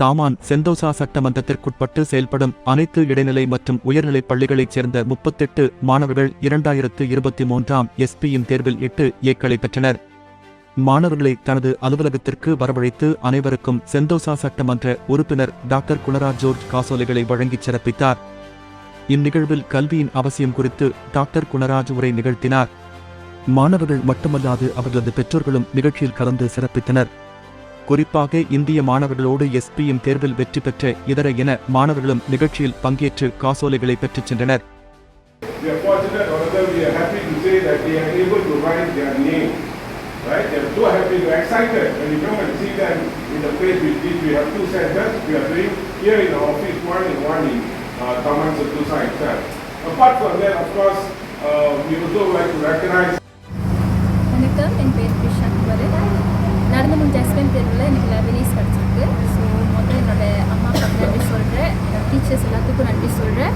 Taman Sentosa சட்டமன்றத்திற்குட்பட்டு செயல்படும் அனைத்து இடைநிலை மற்றும் உயர்நிலைப் பள்ளிகளைச் சேர்ந்த முப்பத்தெட்டு மாணவர்கள் இரண்டாயிரத்து இருபத்தி மூன்றாம் எஸ்பியின் தேர்வில் எட்டு ஏக்களை பெற்றனர். மாணவர்களை தனது அலுவலகத்திற்கு வரவழைத்து அனைவருக்கும் செந்தோசா சட்டமன்ற உறுப்பினர் டாக்டர் குணரா ஜோர்ஜ் காசோலைகளை வழங்கிச் சிறப்பித்தார். இந்நிகழ்வில் கல்வியின் அவசியம் குறித்து டாக்டர் குணராஜ் உரை நிகழ்த்தினார். மாணவர்கள் மட்டுமல்லாது அவர்களது பெற்றோர்களும் நிகழ்ச்சியில் கலந்து சிறப்பித்தனர். குறிப்பாக இந்திய மாணவர்களோடு எஸ்பிஎம் தேர்வில் வெற்றி பெற்ற இதர இன மாணவர்களும் நிகழ்ச்சியில் பங்கேற்று காசோலைகளை பெற்றுச் சென்றனர் We are fortunate, or rather we are happy to say that they are able to write their name. Right? They are so happy, we are excited when you come and see them in the place with which we have two centers. We are doing here in our office, one in one in uh, Taman Sentosa itself. Apart from that, of course, uh, we also like to recognize வணக்கம் என் பேர் எல்லாத்துக்கும் நன்றி சொல்கிறேன்